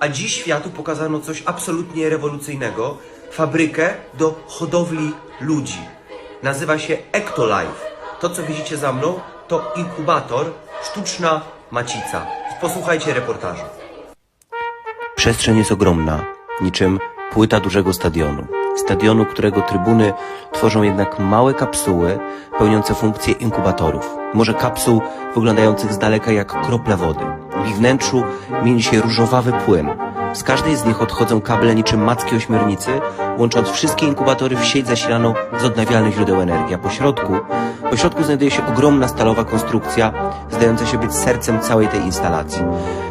A dziś światu pokazano coś absolutnie rewolucyjnego fabrykę do hodowli ludzi. Nazywa się Ectolife. To, co widzicie za mną, to inkubator, sztuczna macica. Posłuchajcie reportażu. Przestrzeń jest ogromna, niczym płyta dużego stadionu. Stadionu, którego trybuny tworzą jednak małe kapsuły pełniące funkcję inkubatorów. Może kapsuł wyglądających z daleka jak krople wody. W ich wnętrzu mieni się różowawy płyn. Z każdej z nich odchodzą kable niczym macki ośmiornicy, łącząc wszystkie inkubatory w sieć zasilaną z odnawialnych źródeł energii. A po środku, po środku znajduje się ogromna stalowa konstrukcja, zdająca się być sercem całej tej instalacji.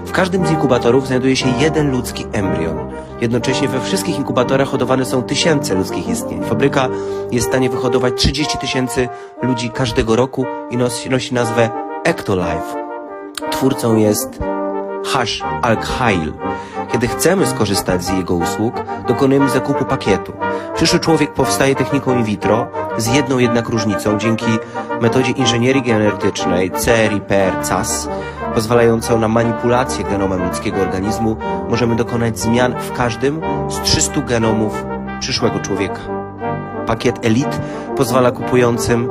W każdym z inkubatorów znajduje się jeden ludzki embrion. Jednocześnie we wszystkich inkubatorach hodowane są tysiące ludzkich istnień. Fabryka jest w stanie wyhodować 30 tysięcy ludzi każdego roku i nosi, nosi nazwę Ectolife. Twórcą jest Hash Al-Khail. Kiedy chcemy skorzystać z jego usług, dokonujemy zakupu pakietu. Przyszły człowiek powstaje techniką in vitro, z jedną jednak różnicą, dzięki metodzie inżynierii genetycznej CRIPR-Cas, pozwalającą na manipulację genomem ludzkiego organizmu, możemy dokonać zmian w każdym z 300 genomów przyszłego człowieka. Pakiet Elite pozwala kupującym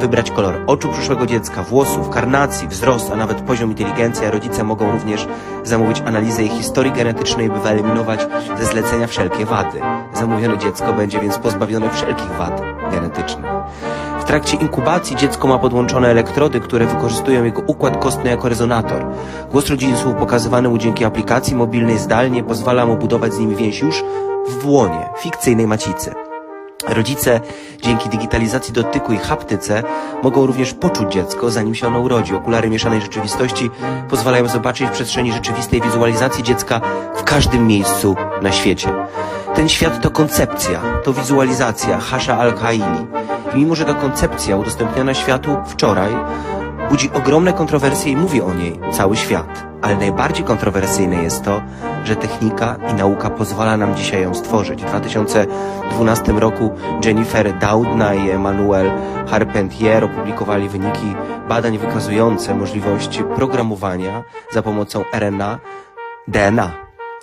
wybrać kolor oczu przyszłego dziecka, włosów, karnacji, wzrost, a nawet poziom inteligencji, a rodzice mogą również zamówić analizę jej historii genetycznej, by wyeliminować ze zlecenia wszelkie wady. Zamówione dziecko będzie więc pozbawione wszelkich wad genetycznych. W trakcie inkubacji dziecko ma podłączone elektrody, które wykorzystują jego układ kostny jako rezonator. Głos rodziców pokazywany mu dzięki aplikacji mobilnej zdalnie pozwala mu budować z nimi więź już w łonie fikcyjnej macicy. Rodzice dzięki digitalizacji dotyku i haptyce mogą również poczuć dziecko, zanim się ono urodzi. Okulary mieszanej rzeczywistości pozwalają zobaczyć w przestrzeni rzeczywistej wizualizacji dziecka w każdym miejscu na świecie. Ten świat to koncepcja, to wizualizacja Hasha Al-Khaili. I mimo, że ta koncepcja udostępniona światu wczoraj budzi ogromne kontrowersje i mówi o niej cały świat. Ale najbardziej kontrowersyjne jest to, że technika i nauka pozwala nam dzisiaj ją stworzyć. W 2012 roku Jennifer Doudna i Emmanuel Charpentier opublikowali wyniki badań wykazujące możliwość programowania za pomocą RNA DNA.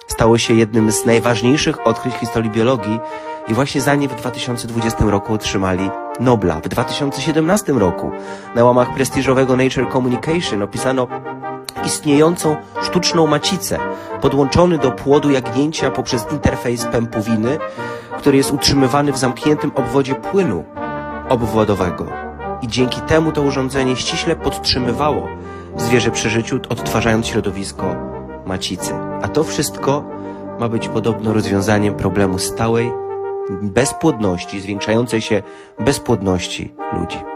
Stało się jednym z najważniejszych odkryć historii biologii i właśnie za nie w 2020 roku otrzymali Nobla. W 2017 roku na łamach prestiżowego Nature Communication opisano istniejącą sztuczną macicę, podłączony do płodu jagnięcia poprzez interfejs pępowiny, który jest utrzymywany w zamkniętym obwodzie płynu obwodowego. I dzięki temu to urządzenie ściśle podtrzymywało zwierzę przy życiu, odtwarzając środowisko macicy. A to wszystko ma być podobno rozwiązaniem problemu stałej bezpłodności, zwiększającej się bezpłodności ludzi.